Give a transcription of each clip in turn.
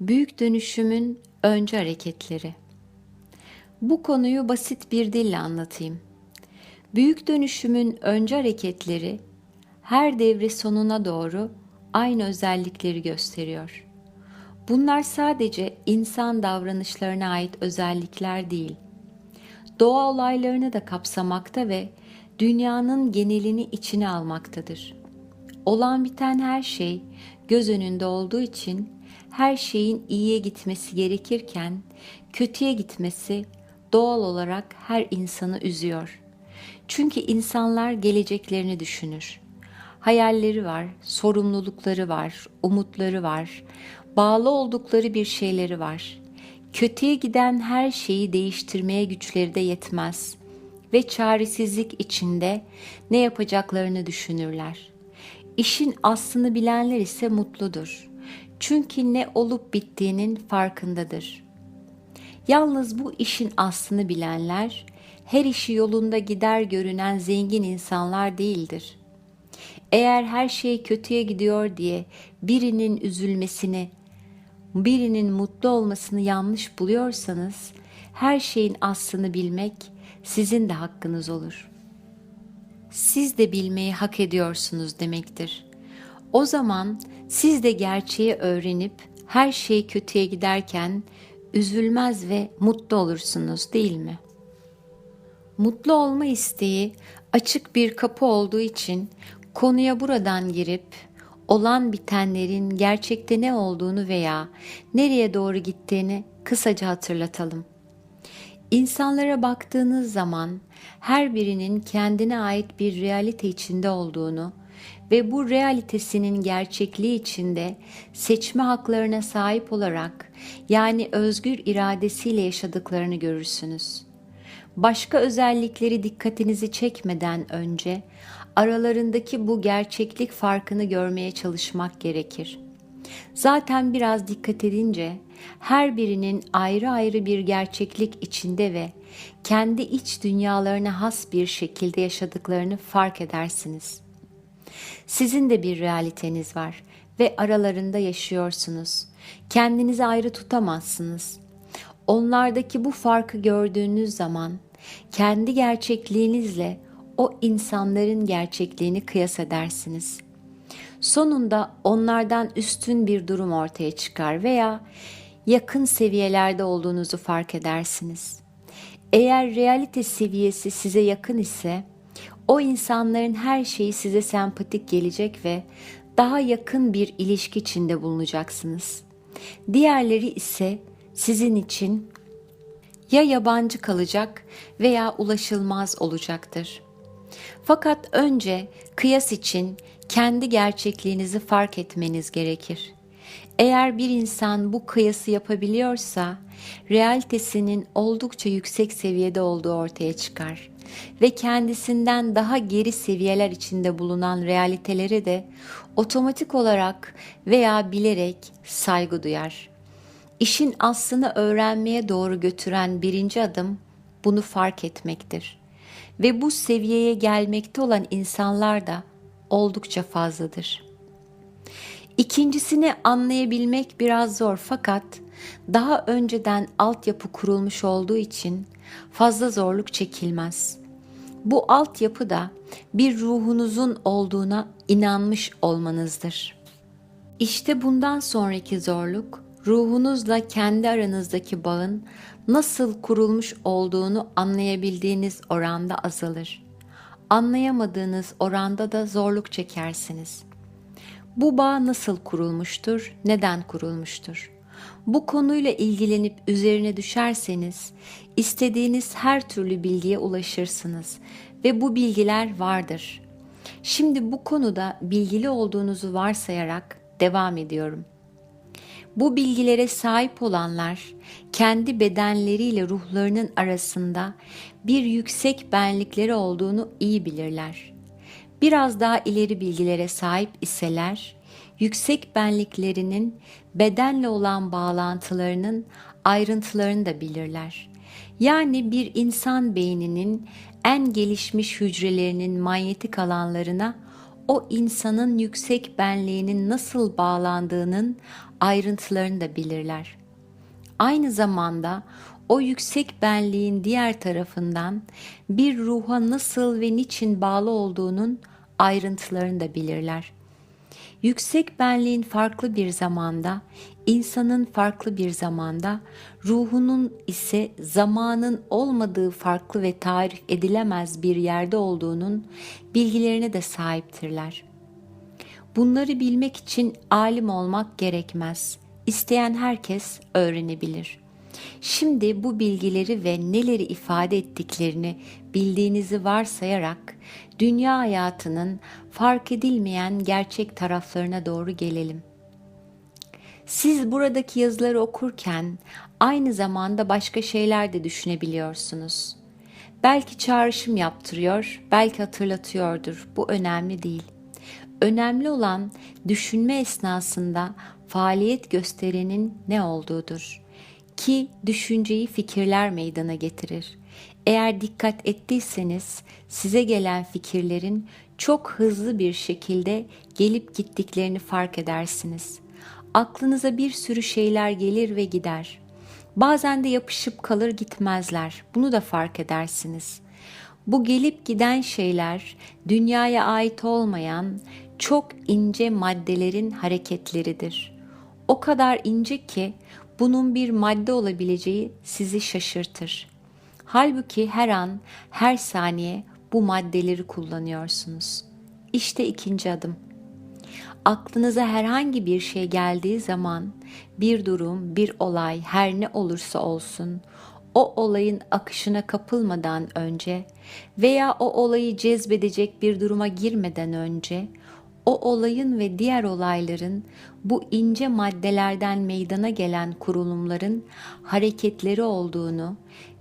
Büyük dönüşümün önce hareketleri. Bu konuyu basit bir dille anlatayım. Büyük dönüşümün önce hareketleri her devre sonuna doğru aynı özellikleri gösteriyor. Bunlar sadece insan davranışlarına ait özellikler değil. Doğa olaylarını da kapsamakta ve dünyanın genelini içine almaktadır. Olan biten her şey göz önünde olduğu için her şeyin iyiye gitmesi gerekirken kötüye gitmesi doğal olarak her insanı üzüyor. Çünkü insanlar geleceklerini düşünür. Hayalleri var, sorumlulukları var, umutları var, bağlı oldukları bir şeyleri var. Kötüye giden her şeyi değiştirmeye güçleri de yetmez ve çaresizlik içinde ne yapacaklarını düşünürler. İşin aslını bilenler ise mutludur. Çünkü ne olup bittiğinin farkındadır. Yalnız bu işin aslını bilenler, her işi yolunda gider görünen zengin insanlar değildir. Eğer her şey kötüye gidiyor diye birinin üzülmesini, birinin mutlu olmasını yanlış buluyorsanız, her şeyin aslını bilmek sizin de hakkınız olur. Siz de bilmeyi hak ediyorsunuz demektir. O zaman siz de gerçeği öğrenip her şey kötüye giderken üzülmez ve mutlu olursunuz değil mi? Mutlu olma isteği açık bir kapı olduğu için konuya buradan girip olan bitenlerin gerçekte ne olduğunu veya nereye doğru gittiğini kısaca hatırlatalım. İnsanlara baktığınız zaman her birinin kendine ait bir realite içinde olduğunu ve bu realitesinin gerçekliği içinde seçme haklarına sahip olarak yani özgür iradesiyle yaşadıklarını görürsünüz. Başka özellikleri dikkatinizi çekmeden önce aralarındaki bu gerçeklik farkını görmeye çalışmak gerekir. Zaten biraz dikkat edince her birinin ayrı ayrı bir gerçeklik içinde ve kendi iç dünyalarına has bir şekilde yaşadıklarını fark edersiniz. Sizin de bir realiteniz var ve aralarında yaşıyorsunuz. Kendinizi ayrı tutamazsınız. Onlardaki bu farkı gördüğünüz zaman kendi gerçekliğinizle o insanların gerçekliğini kıyas edersiniz. Sonunda onlardan üstün bir durum ortaya çıkar veya yakın seviyelerde olduğunuzu fark edersiniz. Eğer realite seviyesi size yakın ise o insanların her şeyi size sempatik gelecek ve daha yakın bir ilişki içinde bulunacaksınız. Diğerleri ise sizin için ya yabancı kalacak veya ulaşılmaz olacaktır. Fakat önce kıyas için kendi gerçekliğinizi fark etmeniz gerekir. Eğer bir insan bu kıyası yapabiliyorsa, realitesinin oldukça yüksek seviyede olduğu ortaya çıkar ve kendisinden daha geri seviyeler içinde bulunan realitelere de otomatik olarak veya bilerek saygı duyar. İşin aslını öğrenmeye doğru götüren birinci adım bunu fark etmektir. Ve bu seviyeye gelmekte olan insanlar da oldukça fazladır. İkincisini anlayabilmek biraz zor fakat daha önceden altyapı kurulmuş olduğu için fazla zorluk çekilmez. Bu altyapı da bir ruhunuzun olduğuna inanmış olmanızdır. İşte bundan sonraki zorluk ruhunuzla kendi aranızdaki bağın nasıl kurulmuş olduğunu anlayabildiğiniz oranda azalır. Anlayamadığınız oranda da zorluk çekersiniz. Bu bağ nasıl kurulmuştur, neden kurulmuştur? Bu konuyla ilgilenip üzerine düşerseniz istediğiniz her türlü bilgiye ulaşırsınız ve bu bilgiler vardır. Şimdi bu konuda bilgili olduğunuzu varsayarak devam ediyorum. Bu bilgilere sahip olanlar kendi bedenleriyle ruhlarının arasında bir yüksek benlikleri olduğunu iyi bilirler. Biraz daha ileri bilgilere sahip iseler, yüksek benliklerinin bedenle olan bağlantılarının ayrıntılarını da bilirler. Yani bir insan beyninin en gelişmiş hücrelerinin manyetik alanlarına o insanın yüksek benliğinin nasıl bağlandığının ayrıntılarını da bilirler. Aynı zamanda o yüksek benliğin diğer tarafından bir ruha nasıl ve niçin bağlı olduğunun ayrıntılarını da bilirler. Yüksek benliğin farklı bir zamanda, insanın farklı bir zamanda, ruhunun ise zamanın olmadığı farklı ve tarif edilemez bir yerde olduğunun bilgilerine de sahiptirler. Bunları bilmek için alim olmak gerekmez. İsteyen herkes öğrenebilir. Şimdi bu bilgileri ve neleri ifade ettiklerini bildiğinizi varsayarak dünya hayatının fark edilmeyen gerçek taraflarına doğru gelelim. Siz buradaki yazıları okurken aynı zamanda başka şeyler de düşünebiliyorsunuz. Belki çağrışım yaptırıyor, belki hatırlatıyordur. Bu önemli değil. Önemli olan düşünme esnasında faaliyet gösterenin ne olduğudur. Ki düşünceyi fikirler meydana getirir. Eğer dikkat ettiyseniz size gelen fikirlerin çok hızlı bir şekilde gelip gittiklerini fark edersiniz. Aklınıza bir sürü şeyler gelir ve gider. Bazen de yapışıp kalır gitmezler. Bunu da fark edersiniz. Bu gelip giden şeyler dünyaya ait olmayan çok ince maddelerin hareketleridir. O kadar ince ki bunun bir madde olabileceği sizi şaşırtır. Halbuki her an, her saniye bu maddeleri kullanıyorsunuz. İşte ikinci adım. Aklınıza herhangi bir şey geldiği zaman bir durum, bir olay her ne olursa olsun o olayın akışına kapılmadan önce veya o olayı cezbedecek bir duruma girmeden önce o olayın ve diğer olayların bu ince maddelerden meydana gelen kurulumların hareketleri olduğunu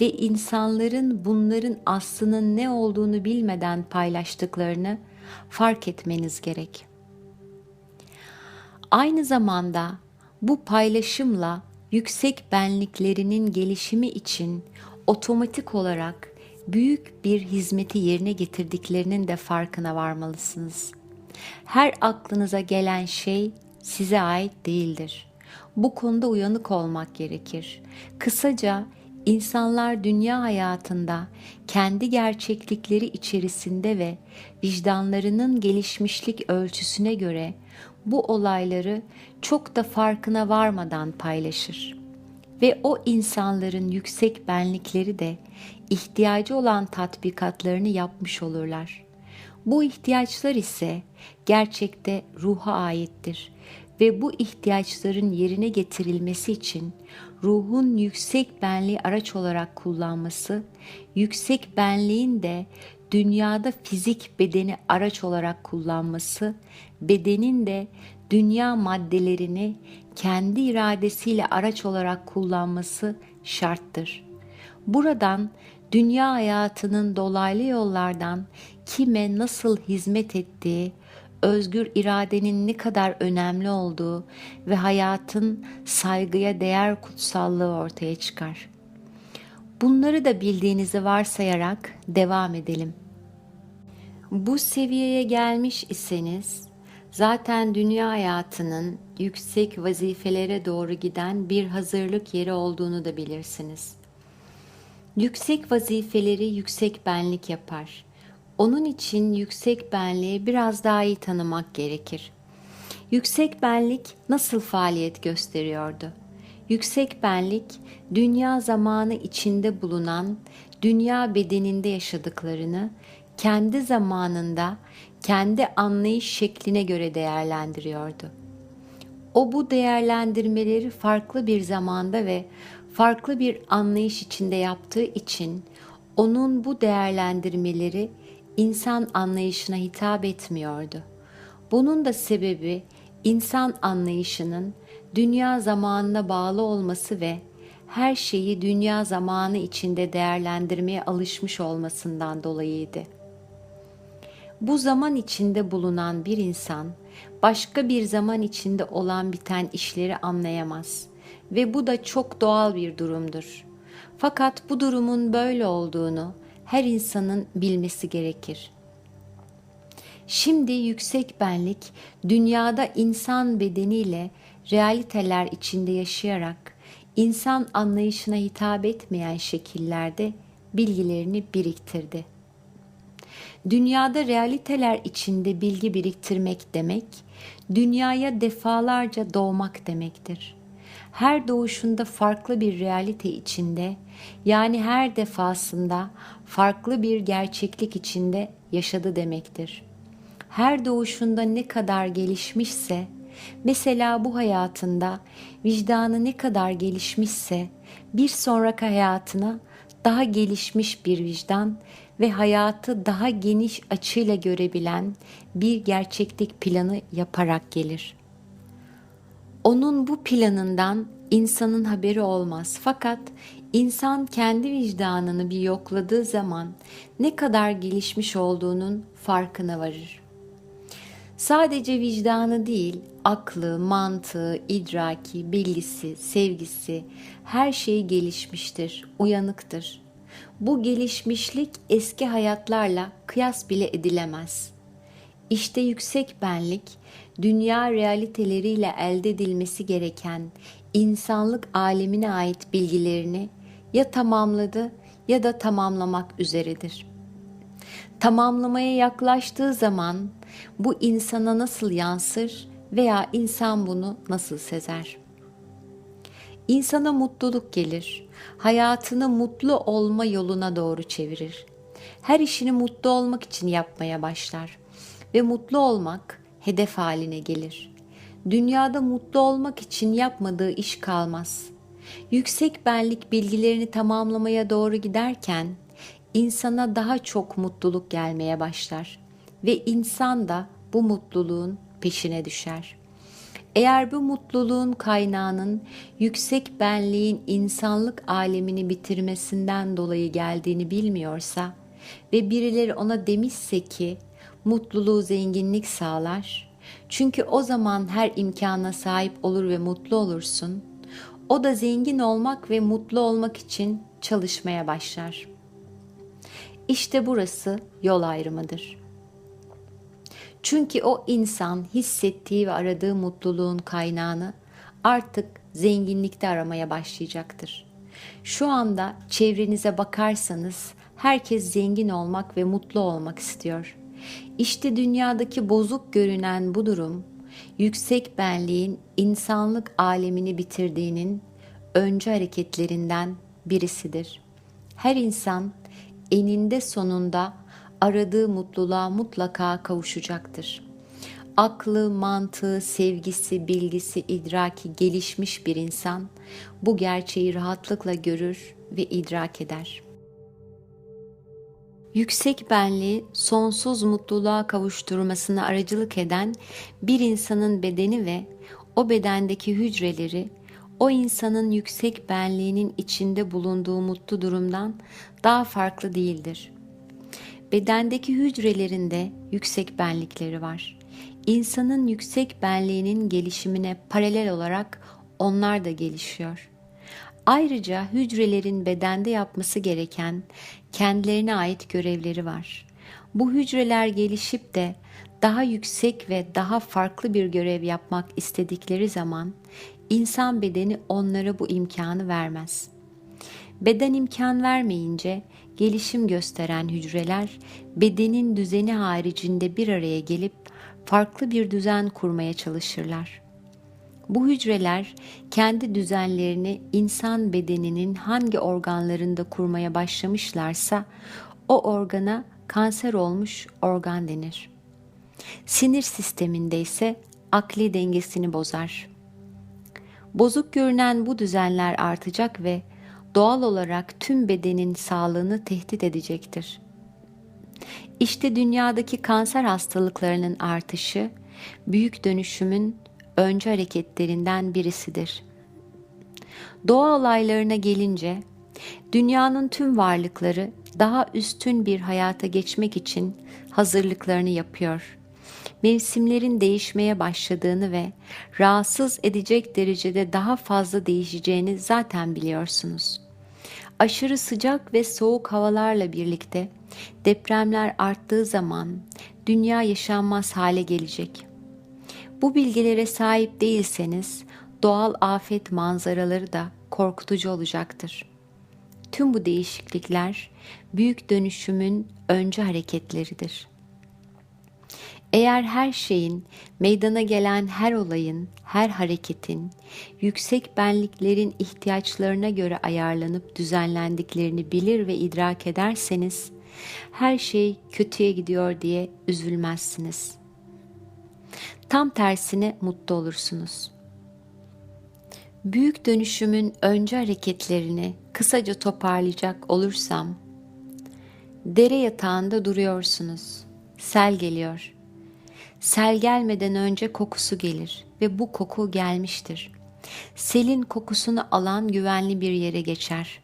ve insanların bunların aslının ne olduğunu bilmeden paylaştıklarını fark etmeniz gerek. Aynı zamanda bu paylaşımla yüksek benliklerinin gelişimi için otomatik olarak büyük bir hizmeti yerine getirdiklerinin de farkına varmalısınız. Her aklınıza gelen şey size ait değildir. Bu konuda uyanık olmak gerekir. Kısaca insanlar dünya hayatında kendi gerçeklikleri içerisinde ve vicdanlarının gelişmişlik ölçüsüne göre bu olayları çok da farkına varmadan paylaşır. Ve o insanların yüksek benlikleri de ihtiyacı olan tatbikatlarını yapmış olurlar. Bu ihtiyaçlar ise gerçekte ruha aittir ve bu ihtiyaçların yerine getirilmesi için ruhun yüksek benliği araç olarak kullanması, yüksek benliğin de dünyada fizik bedeni araç olarak kullanması, bedenin de dünya maddelerini kendi iradesiyle araç olarak kullanması şarttır. Buradan dünya hayatının dolaylı yollardan kime nasıl hizmet ettiği, özgür iradenin ne kadar önemli olduğu ve hayatın saygıya değer kutsallığı ortaya çıkar. Bunları da bildiğinizi varsayarak devam edelim. Bu seviyeye gelmiş iseniz zaten dünya hayatının yüksek vazifelere doğru giden bir hazırlık yeri olduğunu da bilirsiniz. Yüksek vazifeleri yüksek benlik yapar. Onun için yüksek benliği biraz daha iyi tanımak gerekir. Yüksek benlik nasıl faaliyet gösteriyordu? Yüksek benlik dünya zamanı içinde bulunan dünya bedeninde yaşadıklarını kendi zamanında kendi anlayış şekline göre değerlendiriyordu. O bu değerlendirmeleri farklı bir zamanda ve farklı bir anlayış içinde yaptığı için onun bu değerlendirmeleri insan anlayışına hitap etmiyordu. Bunun da sebebi insan anlayışının dünya zamanına bağlı olması ve her şeyi dünya zamanı içinde değerlendirmeye alışmış olmasından dolayıydı. Bu zaman içinde bulunan bir insan başka bir zaman içinde olan biten işleri anlayamaz ve bu da çok doğal bir durumdur. Fakat bu durumun böyle olduğunu her insanın bilmesi gerekir. Şimdi yüksek benlik dünyada insan bedeniyle realiteler içinde yaşayarak insan anlayışına hitap etmeyen şekillerde bilgilerini biriktirdi. Dünyada realiteler içinde bilgi biriktirmek demek, dünyaya defalarca doğmak demektir. Her doğuşunda farklı bir realite içinde, yani her defasında farklı bir gerçeklik içinde yaşadı demektir. Her doğuşunda ne kadar gelişmişse, mesela bu hayatında vicdanı ne kadar gelişmişse, bir sonraki hayatına daha gelişmiş bir vicdan ve hayatı daha geniş açıyla görebilen bir gerçeklik planı yaparak gelir. Onun bu planından insanın haberi olmaz fakat insan kendi vicdanını bir yokladığı zaman ne kadar gelişmiş olduğunun farkına varır. Sadece vicdanı değil, aklı, mantığı, idraki, bilgisi, sevgisi her şeyi gelişmiştir, uyanıktır. Bu gelişmişlik eski hayatlarla kıyas bile edilemez. İşte yüksek benlik, dünya realiteleriyle elde edilmesi gereken insanlık alemine ait bilgilerini ya tamamladı ya da tamamlamak üzeredir. Tamamlamaya yaklaştığı zaman bu insana nasıl yansır veya insan bunu nasıl sezer? İnsana mutluluk gelir. Hayatını mutlu olma yoluna doğru çevirir. Her işini mutlu olmak için yapmaya başlar ve mutlu olmak hedef haline gelir. Dünyada mutlu olmak için yapmadığı iş kalmaz. Yüksek benlik bilgilerini tamamlamaya doğru giderken insana daha çok mutluluk gelmeye başlar ve insan da bu mutluluğun peşine düşer. Eğer bu mutluluğun kaynağının yüksek benliğin insanlık alemini bitirmesinden dolayı geldiğini bilmiyorsa ve birileri ona demişse ki mutluluğu zenginlik sağlar. Çünkü o zaman her imkana sahip olur ve mutlu olursun. O da zengin olmak ve mutlu olmak için çalışmaya başlar. İşte burası yol ayrımıdır. Çünkü o insan hissettiği ve aradığı mutluluğun kaynağını artık zenginlikte aramaya başlayacaktır. Şu anda çevrenize bakarsanız herkes zengin olmak ve mutlu olmak istiyor. İşte dünyadaki bozuk görünen bu durum yüksek benliğin insanlık alemini bitirdiğinin önce hareketlerinden birisidir. Her insan eninde sonunda aradığı mutluluğa mutlaka kavuşacaktır. Aklı, mantığı, sevgisi, bilgisi, idraki gelişmiş bir insan bu gerçeği rahatlıkla görür ve idrak eder. Yüksek benliği sonsuz mutluluğa kavuşturmasına aracılık eden bir insanın bedeni ve o bedendeki hücreleri o insanın yüksek benliğinin içinde bulunduğu mutlu durumdan daha farklı değildir. Bedendeki hücrelerinde yüksek benlikleri var. İnsanın yüksek benliğinin gelişimine paralel olarak onlar da gelişiyor. Ayrıca hücrelerin bedende yapması gereken kendilerine ait görevleri var. Bu hücreler gelişip de daha yüksek ve daha farklı bir görev yapmak istedikleri zaman insan bedeni onlara bu imkanı vermez. Beden imkan vermeyince gelişim gösteren hücreler bedenin düzeni haricinde bir araya gelip farklı bir düzen kurmaya çalışırlar. Bu hücreler kendi düzenlerini insan bedeninin hangi organlarında kurmaya başlamışlarsa o organa kanser olmuş organ denir. Sinir sisteminde ise akli dengesini bozar. Bozuk görünen bu düzenler artacak ve doğal olarak tüm bedenin sağlığını tehdit edecektir. İşte dünyadaki kanser hastalıklarının artışı büyük dönüşümün önce hareketlerinden birisidir. Doğa olaylarına gelince dünyanın tüm varlıkları daha üstün bir hayata geçmek için hazırlıklarını yapıyor. Mevsimlerin değişmeye başladığını ve rahatsız edecek derecede daha fazla değişeceğini zaten biliyorsunuz. Aşırı sıcak ve soğuk havalarla birlikte depremler arttığı zaman dünya yaşanmaz hale gelecek. Bu bilgilere sahip değilseniz doğal afet manzaraları da korkutucu olacaktır. Tüm bu değişiklikler büyük dönüşümün önce hareketleridir. Eğer her şeyin, meydana gelen her olayın, her hareketin, yüksek benliklerin ihtiyaçlarına göre ayarlanıp düzenlendiklerini bilir ve idrak ederseniz, her şey kötüye gidiyor diye üzülmezsiniz. Tam tersine mutlu olursunuz. Büyük dönüşümün önce hareketlerini kısaca toparlayacak olursam, dere yatağında duruyorsunuz. Sel geliyor. Sel gelmeden önce kokusu gelir ve bu koku gelmiştir. Selin kokusunu alan güvenli bir yere geçer.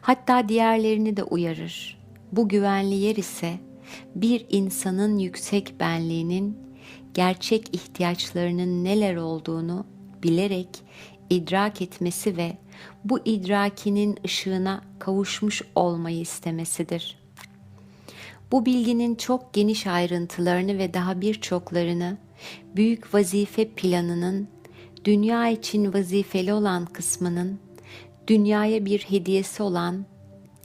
Hatta diğerlerini de uyarır. Bu güvenli yer ise bir insanın yüksek benliğinin gerçek ihtiyaçlarının neler olduğunu bilerek idrak etmesi ve bu idrakinin ışığına kavuşmuş olmayı istemesidir. Bu bilginin çok geniş ayrıntılarını ve daha birçoklarını büyük vazife planının dünya için vazifeli olan kısmının dünyaya bir hediyesi olan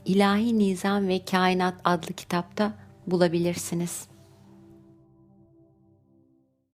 İlahi Nizam ve Kainat adlı kitapta bulabilirsiniz.''